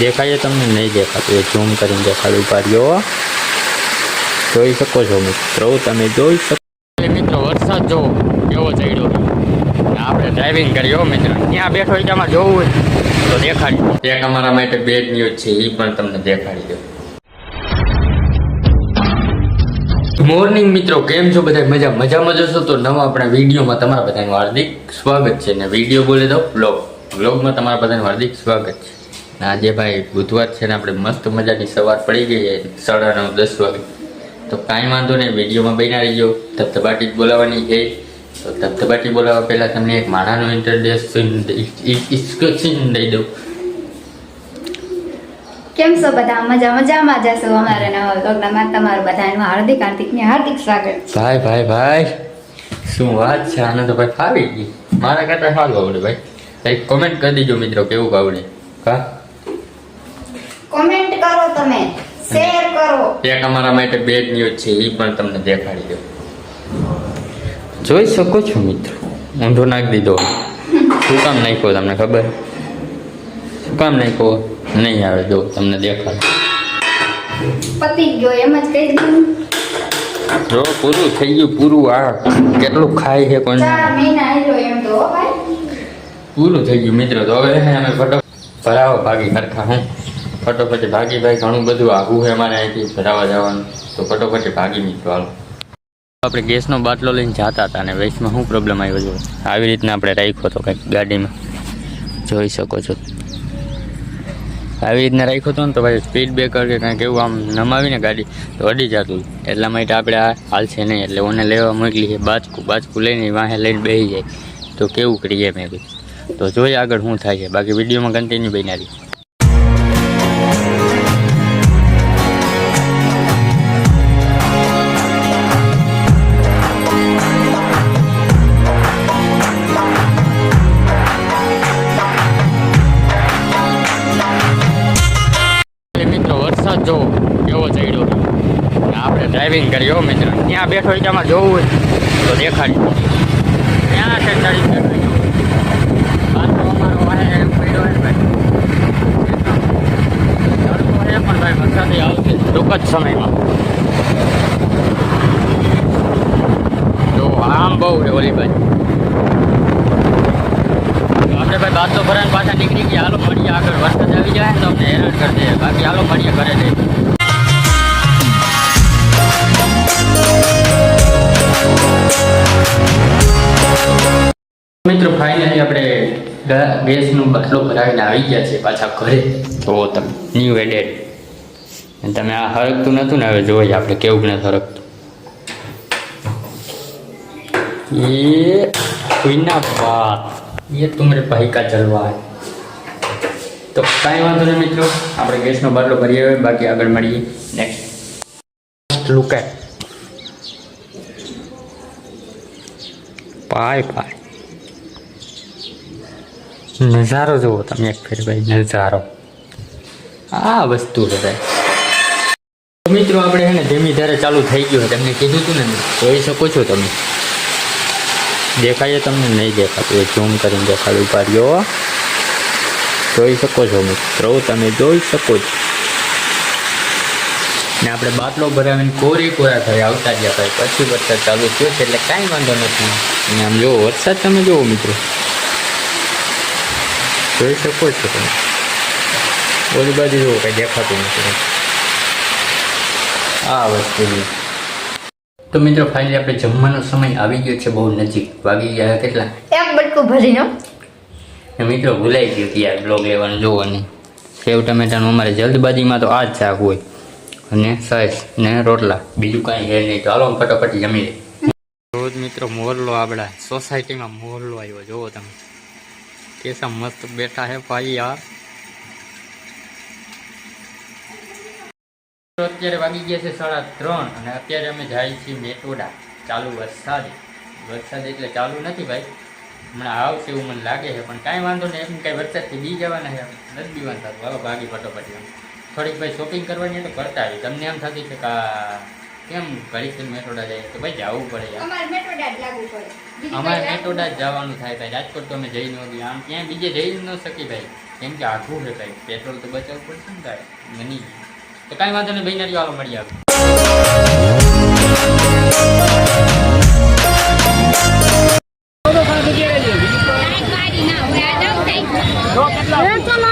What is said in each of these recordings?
દેખાય તમને? નહીં દેખાતું. ઝૂમ કરીને દેખાડું પાડ્યો જોઈ શકો છો મિત્રો, તમે જોઈ શકો મિત્રો, વરસાદ જો કેવો ચડ્યો. આપણે ડ્રાઇવિંગ કર્યો મિત્રો. ત્યાં બેઠો ત્યાં જોવું તો દેખાડી એક અમારા માટે બેડ ન્યૂઝ છે એ પણ તમને દેખાડી દો. મોર્નિંગ મિત્રો, કેમ છો બધા મજા મજામાં જશો તો નવા આપણા વિડીયોમાં તમારા બધાનું હાર્દિક સ્વાગત છે. ને વીડિયો બોલે તો બ્લોગ બ્લોગમાં તમારા બધાનું હાર્દિક સ્વાગત છે. આજે ભાઈ બુધવાર છે ને આપણે મસ્ત મજાની સવાર પડી ગઈ સાડા નવ દસ વાગે. તો કાંઈ વાંધો નહીં વિડીયોમાં બન્યા રહીજો. ધબધબાટી જ બોલાવવાની એ તો ધબધબાટી બોલાવવા પહેલાં તમને એક માણાનું ઇન્ટ્રોડક્શન ઇન્સ્ટ્રક્શન દઈ દઉં. કેમ છો બધા? મજા મજામાં જશો અમારા નવા વ્લોગમાં તમારું બધાનું હાર્દિક હાર્દિક ને હાર્દિક સ્વાગત. ભાઈ ભાઈ ભાઈ શું વાત છે? આને તો ભાઈ ફાવી ગઈ મારા કરતા સારું આવડે ભાઈ. એક કોમેન્ટ કરી દેજો મિત્રો કેવું આવડે હા? કોમેન્ટ કરો તમે. શેર કરો. એક અમારા માટે બેડ ન્યૂઝ છે એ પણ તમને દેખાડી દો જોઈ શકો છો મિત્રો. ઊંધો નાખી દીધો. શું કામ નાખ્યો તમને ખબર? શું કામ નાખ્યો? નહીં આવે જો તમને દેખાડે. પતી ગયો એમ જ કહી દીધું. જો પૂરું થઈ ગયું પૂરું આ કેટલું ખાય છે કોણ મહિના એમ તો પૂરું થઈ ગયું મિત્રો. તો હવે અમે ફટો ભરાવો ભાગી ખરખા હું ફટોફટી ભાગી ભાઈ, ઘણું બધું આઘું છે અમારે અહીંથી ભરાવા જવાનું. તો ફટોફટ ભાગી મિત્રો આપણે ગેસનો બાટલો લઈને જતા હતા અને વેસ્ટમાં શું પ્રોબ્લેમ આવ્યો છે આવી રીતના આપણે રાખ્યો હતો કંઈક ગાડીમાં. જોઈ શકો છો. આવી રીતના રાખ્યો હતો ને તો ભાઈ સ્પીડ બ્રેકર કે કાંઈક એવું આમ નમાવીને ગાડી તો અડી જતું. એટલા માટે આપણે આ હાલશે નહીં, એટલે ઓને લેવા મોકલી છે, બાજકું બાજકું લઈને વાહે લઈને બેસી જાય. તો કેવું કરીએ મેં તો જોઈએ આગળ શું થાય છે. બાકી વિડીયોમાં કન્ટિન્યુ બનાવી ત્યાં બેઠો હોય ત્યાં જોવું હોય. તો દેખાડી. ત્યાં છે ચડી ટૂંક જ સમયમાં. જો, આમ બહુ છે ઓલી આપણે ભાઈ બાદ તો ભરાને પાછા નીકળી ગયા. હાલો, મળીએ આગળ. વરસાદ આવી જાય તો અમને હેરાન કરી દે. બાકી હાલો, મળીએ ઘરે જઈએ મિત્ર ફાઇનલી આપણે ગેસનું બાટલો ભરાવીને આવી ગયા છે પાછા ઘરે. તો તમે ન્યૂ એડેડ તમે આ હરકતું નહોતું ને હવે જોઈએ આપણે કેવું કે નથી હરકતું એ કોઈના વાત. એ તુમરે ભાઈ કા જલવા તો કાંઈ વાંધો નહીં મિત્રો આપણે ગેસનો બાટલો ભરી આવ્યો બાકી આગળ મળીએ. નેક્સ્ટ લુક એટ પાય પાય નજારો જુઓ તમે એક ફેર, ભાઈ, નજારો. આ વસ્તુ છે મિત્રો, આપણે છે ને ધીમી ધારે ચાલુ થઈ ગયું તમને કીધું હતું ને જોઈ શકો છો તમે. દેખાય તમને? નહીં દેખાતું. એ ઝૂમ કરીને દેખાડું પાડ્યો જોઈ શકો છો મિત્રો, તમે જોઈ શકો છો. ને આપણે બાટલો ભરાવીને કોરી કોરા ઘરે આવતા ગયા ભાઈ. પછી વરસાદ ચાલુ થયો છે એટલે કાંઈ વાંધો નથી. અને આમ જોવો વરસાદ તમે જુઓ મિત્રો. જોઈ શકો છો તમે. ઓલી બાજુ જોવો કંઈ દેખાતું નથી. આ વસ્તુ તો મિત્રો ફાઇનલી આપણે જમવાનો સમય આવી ગયો છે બહુ નજીક. વાગી ગયા કેટલા? એક બટકું ભરીનો ને મિત્રો ભૂલાઈ ગયું કે યાર બ્લોગ લેવાનું જોવાની. સેવ ટમેટાનું અમારે જલ્દબાજીમાં તો આ જ શાક હોય. અને સાઈસ ને રોટલા. બીજું કાંઈ હે નહીં. ચાલો ફટાફટ જમી લે રોજ મિત્રો મોરલો આપણા સોસાયટીમાં મોરલો આવ્યો. જોવો તમે. કેસા મસ્ત બેઠા હે ભાઈ યાર. અત્યારે વાગી ગયા છે સાડા ત્રણ અને અત્યારે અમે જાય છીએ મેટોડા. ચાલુ વરસાદ. વરસાદ એટલે ચાલુ નથી ભાઈ. હમણાં આવશે એવું મને લાગે છે. પણ કાંઈ વાંધો નહીં. એમ કાંઈ વરસાદથી બી જવાના છે. નથી બી વાંધા. ભાગી ફટોફટી થોડીક ભાઈ શોપિંગ કરવાની તો કરતા આવી તમને એમ થતી છે કે કેમ ઘડીક મેટોડા જાય? તો ભાઈ જવું પડે અમારે મેટોડા જ જવાનું થાય ભાઈ. રાજકોટ તો અમે જઈ ન ગયા આમ ક્યાંય બીજે જઈ ન શકી ભાઈ. કેમ કે આખું છે ભાઈ. પેટ્રોલ તો બચાવવું પડશે ને ભાઈ. મની. તો કાંઈ વાંધો નહીં ભાઈ નારી મળી આવે. કેટલા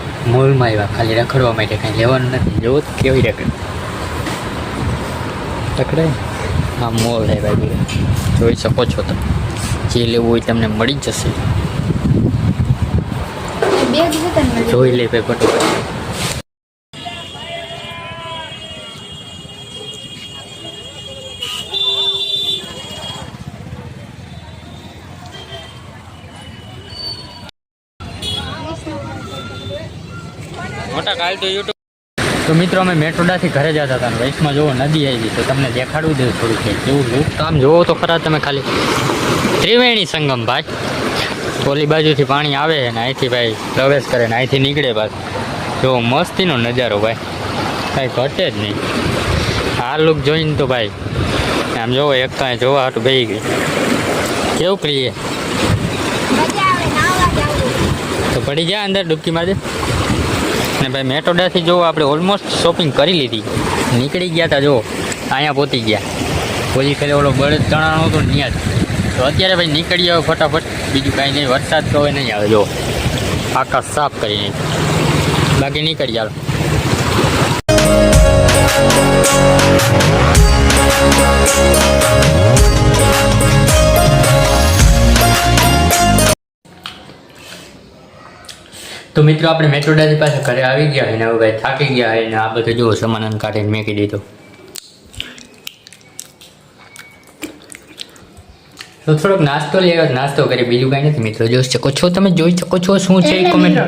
મોલમાં આવ્યા. ખાલી રખડવા માટે કાંઈ લેવાનું નથી. જોવો કેવી રખડ. રખડાય હા મોલ છે ભાઈ જોઈ શકો છો તમે. જે લેવું હોય તમને મળી જ જશે. જોઈ લે ભાઈ ફટોફટ. મોટા કાલ તો યુટ્યુબ તો મિત્રો અમે મેટ્રોડાથી ઘરે જતા હતા અને વૈશમાં જોવો નદી આવી તો તમને દેખાડવું દે થોડું કે કેવું લુક તો આમ જોવો તો ખરા તમે ખાલી. ત્રિવેણી સંગમ ભાઈ. ઓલી બાજુથી પાણી આવે ને અહીંથી ભાઈ પ્રવેશ કરે ને અહીંથી નીકળે પાછું જો મસ્તીનો નજારો ભાઈ. કાંઈ ઘટે જ નહીં. આ લુક જોઈને તો ભાઈ આમ જોવો એક તો અહીં જોવા હાટું ભાઈ ગઈ કેવું કરીએ તો પડી જાય અંદર ડૂબકી મારે? ને ભાઈ મેટોડાથી જો આપણે ઓલમોસ્ટ શોપિંગ કરી લીધી. નીકળી ગયા હતા જો, અહીંયા પહોંચી ગયા. પછી ખેલે ઓલો બળદ ચણાનો હતો ત્યાં જ. તો અત્યારે ભાઈ નીકળી આવ્યો ફટાફટ. બીજું કાંઈ નહીં, વરસાદ તો હવે નહીં આવે, જો. આકાશ સાફ કરીને બાકી નીકળી ચાલો તો મિત્રો આપણે મેટ્રોડાજી પાસે ઘરે આવી ગયા હોય ને હવે ભાઈ થાકી ગયા હોય ને આ બધું જો સમાન કાઢીને મેકી દીધો. તો થોડોક નાસ્તો લઈ આવ્યો નાસ્તો કરી બીજું કાંઈ નથી. મિત્રો જોઈ શકો છો તમે જોઈ શકો છો શું છે કોમેન્ટ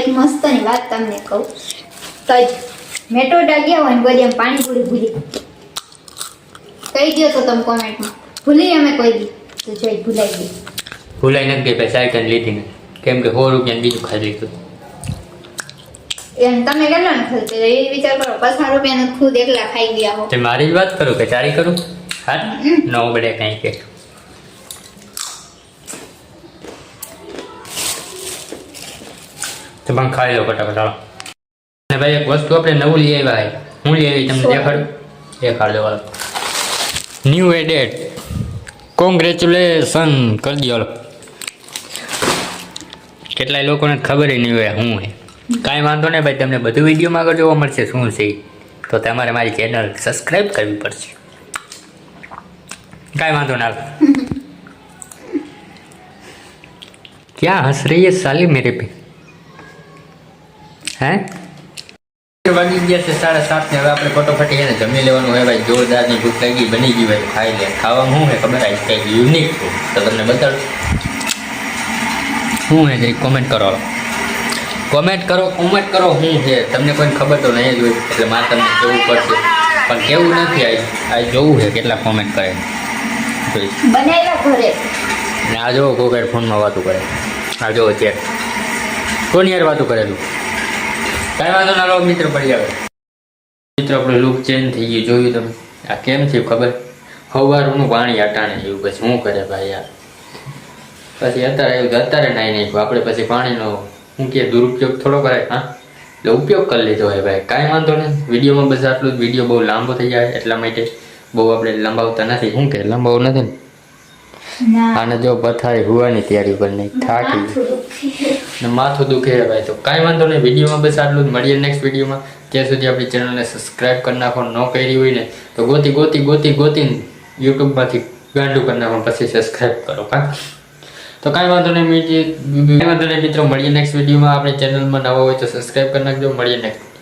એક મસ્તની વાત તમને કહું. તો મેટોડા ગયા હોય ને બધી પાણી પૂરી ભૂલી. કહી દો તો તમે કોમેન્ટમાં ભૂલી અમે કોઈ દી. તો જોઈ ભૂલાઈ ગઈ. ભૂલાઈ નથી ગઈ ભાઈ સાયકલ લીધી ને કેમ કે સો રૂપિયા બીજું ખાઈ લીધું એમ તમે કેટલા ખર્ચો? એ વિચાર કરો પચાસ રૂપિયાનો ખુદ એકલા ખાઈ ગયા હો. તે મારી જ વાત કરું કે ચારી કરું? હા? ન બડે કઈ કે. તો પણ ખાઈ લો ફટાફટ હાલો. અને ભાઈ એક વસ્તુ આપણે નવું લઈ આવ્યા ભાઈ હું લઈ આવી તમને દેખાડું? દેખાડજો હાલો. ન્યૂ એડેટ કોંગ્રેચ્યુલેશન કરી દો હાલો. કેટલાય લોકોને ખબર નહીં હોય શું છે કાંઈ વાંધો નહીં ભાઈ તમને બધું વિડીયોમાં આગળ જોવા મળશે શું છે ઈ. તો તમારે મારી ચેનલ સબસ્ક્રાઈબ કરવી પડશે કાંઈ વાંધો ના ક્યાં હંસ રહી है साली मेरे पे हैं વાગી ગયા છે સાડા સાત ને હવે આપણે ફટોફટી એને જમી લેવાનું હોય ભાઈ જોરદારની ભૂખ લાગી બની ગઈ ભાઈ ખાઈ લે ખાવામાં શું હે ખબર આવી કંઈક યુનિક તો તમને બતાડું શું હે જરી કોમેન્ટ કરો. કોમેન્ટ કરો કોમેન્ટ કરો શું છે? તમને કોઈ ખબર તો નહીં જ હોય એટલે મારે તમને જોવું પડશે. પણ કેવું નથી આ આ જોવું છે કેટલા કોમેન્ટ કરે ને આ જો કોકેટ ફોનમાં વાતું કરે. આ જો ચેક કોની યાર વાતું કરેલું? કાંઈ વાંધો ના લો મિત્ર પડી આવે મિત્ર આપણું લુક ચેન્જ થઈ ગયું જોયું તમે. આ કેમ થયું ખબર? હવારનું પાણી અટાણે જેવું પછી શું કરે ભાઈ યાર? પછી અત્યારે અત્યારે નાઈ નાખ્યું. આપણે પછી પાણીનો શું કે દુરુપયોગ થોડો કરાય હા? એટલે ઉપયોગ કરી લીધો હોય ભાઈ કાંઈ વાંધો નહીં. વિડીયોમાં બસ આટલું જ. વીડિયો બહુ લાંબો થઈ જાય એટલા માટે બહુ આપણે લંબાવતા નથી. શું કે લંબાવું નથી ને? આને જો પથારી હોવાની તૈયારી કરી નાખી થાકી માથું દુખે. ને માથું દુખે ભાઈ તો. કાંઈ વાંધો નહીં વિડીયોમાં બસ આટલું જ. મળીએ નેક્સ્ટ વિડીયોમાં. ત્યાં સુધી આપણી ચેનલને સબસ્ક્રાઇબ કરી નાખો ન કરી હોય ને તો ગોતી ગોતી ગોતી ગોતીને યુટ્યુબમાંથી ગાંડું કરી નાખો પછી સબસ્ક્રાઇબ કરો કા તો કાંઈ વાંધો નહીં કાંઈ વાંધો નહીં મિત્રો, મળીએ નેક્સ્ટ વિડીયોમાં આપણે ચેનલમાં નવા હોય તો સબસ્ક્રાઇબ કરી નાખજો. મળીએ નેક્સ્ટ